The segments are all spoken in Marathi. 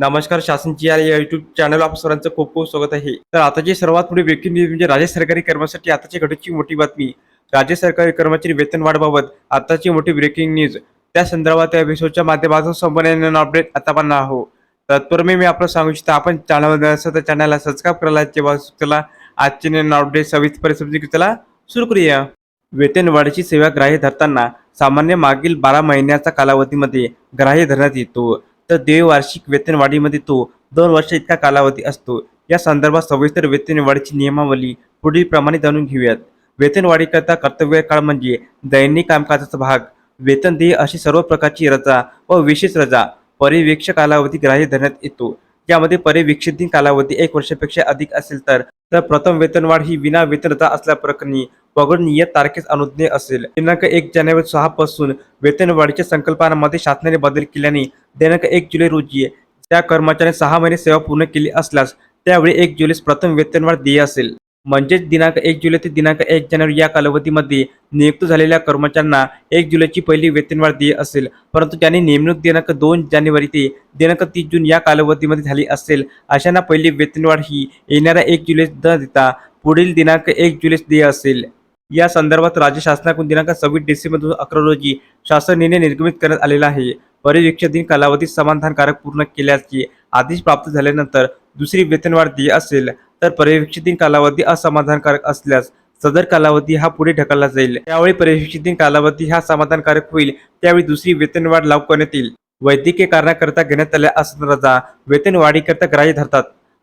नमस्कार शासनची या युट्यूब चॅनल आप सर्वांचं खूप खूप स्वागत आहे. तर आताची सर्वात मोठी ब्रेकिंग न्यूज म्हणजे राज्य सरकारी कर्मासाठी आताची घटची मोठी बातमी. राज्य सरकारी कर्मचारी वेतन वाढबाबत आताची मोठी ब्रेकिंग न्यूज त्या संदर्भात या एपिसोडच्या माध्यमातून संपूर्ण अपडेट आता पण आहो तत्पूर्वी मी आपलं सांगू इच्छितो आपण चॅनलमध्ये असेल तर चॅनलला सबस्क्राईब करायला जेव्हा चला आजचे नवीन अपडेट सविस्तर समजून चला सुरू करूया. वेतन वाढीची सेवा ग्राह्य धरताना सामान्य मागील बारा महिन्याचा कालावधीमध्ये ग्राह्य धरण्यात येतो. तर द्वैवार्षिक वेतनवाढीमध्ये तो दोन वर्ष इतका कालावधी असतो. या संदर्भात सविस्तर वेतनवाढीची नियमावली पुढीलप्रमाणे जाणून घेऊयात. वेतनवाढीकरता कर्तव्य काळ म्हणजे दैनिक कामकाजाचा भाग वेतन देय अशी सर्व प्रकारची रजा व विशेष रजा परिवेक्ष कालावधी ग्राह्य धरण्यात येतो. यामध्ये परिवेक्षित दिन कालावधी एक वर्षापेक्षा अधिक असेल तर तर प्रथम वेतनवाढ ही विना वेतन रजा असल्या प्रकरणी वगळून नियत तारखेस अनुज्ञेय असेल. दिनांक एक जानेवारी सहा पासून वेतनवाढीच्या संकल्पनामध्ये शासनाने बदल केल्याने दिनांक एक जुलै रोजी त्या कर्मचाऱ्याने सहा महिने सेवा पूर्ण केली असल्यास त्यावेळी एक जुलैस प्रथम वेतनवाढ देय असेल. म्हणजेच दिनांक एक जुलै ते दिनांक एक जानेवारी या कालावधीमध्ये नियुक्त झालेल्या कर्मचाऱ्यांना एक जुलैची पहिली वेतनवाढ देय असेल. परंतु ज्यांनी नेमणूक दिनांक दोन जानेवारी ते दिनांक तीस जून या कालावधीमध्ये झाली असेल. अशांना पहिली वेतनवाढ ही येणाऱ्या एक जुलै न देता पुढील दिनांक एक जुलैस देय असेल. या संदर्भात राज्य शासनाकडून दिनांक सव्वीस डिसेंबर दोन अकरा रोजी शासन निर्णय निर्गमित करण्यात आलेला आहे. परिवीक्षक दिन कालावधी समाधानकारक पूर्ण केल्याचे आदेश प्राप्त झाल्यानंतर दुसरी वेतनवाढ देय असेल तर परिवीक्षक दिन कालावधी असमाधानकारक असल्यास सदर कालावधी हा पुढे ढकलला जाईल. त्यावेळी परिवीक्षक दिन कालावधी हा समाधानकारक होईल त्यावेळी दुसरी वेतनवाढ लागू करण्यात येईल. वैद्यकीय कारणाकरता घेण्यात आल्या असणारा वेतनवाढीकरता ग्राह्य धरतात.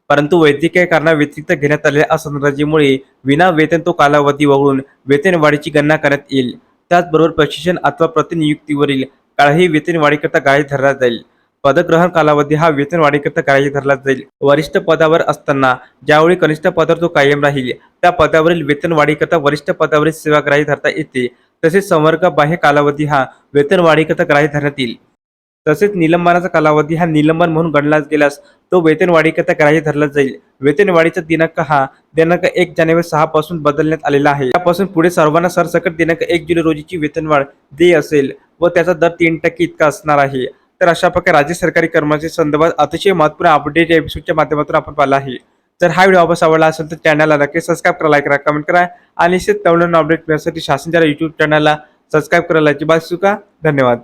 परंतु वैद्यकीय कारणाव्यतिरिक्त घेण्यात आलेल्या असंतोषामुळे विना वेतन तो कालावधी वगळून वेतनवाढीची गणना करण्यात येईल. त्याचबरोबर प्रशिक्षण अथवा प्रतिनियुक्तीवरील काळही वेतनवाढीकरता ग्राह्य धरला जाईल. पदग्रहण कालावधी हा वेतनवाढीकरता ग्राह्य धरला जाईल. वरिष्ठ पदावर असताना ज्यावेळी कनिष्ठ पदावर तो कायम राहील त्या पदावरील वेतनवाढीकरता वरिष्ठ पदावरील सेवा ग्राह्य धरता येते. तसेच संवर्ग बाह्य कालावधी हा वेतनवाढीकरता ग्राह्य धरण्यात येईल. तसेच निलंबनाचा कालावधी हा निलंबन म्हणून गणला गेल्यास तो वेतनवाढीकरता ग्राह्य धरला जाईल. वेतनवाढीचा दिनांक हा दिनांक एक जानेवारी सहा पासून बदलण्यात आलेला आहे. त्यापासून पुढे सर्वांना सरसकट दिनांक एक जुलै रोजीची वेतनवाढ देय असेल व त्याचा दर तीन टक्के इतका असणार आहे. तर अशा प्रकारे राज्य सरकारी कर्मचारी संदर्भात अतिशय महत्त्वपूर्ण अपडेट या एपिसोडच्या माध्यमातून आपण पाहिला आहे. जर हा व्हिडिओ वापस आवडला असेल तर चॅनलला नक्की सबस्क्राईब करा लाईक करा कमेंट करा आणि निश्चित नवनवीन अपडेट मिळण्यासाठी शासनाच्या युट्यूब चॅनलला सबस्क्राईब करायला अजिबात चुका धन्यवाद.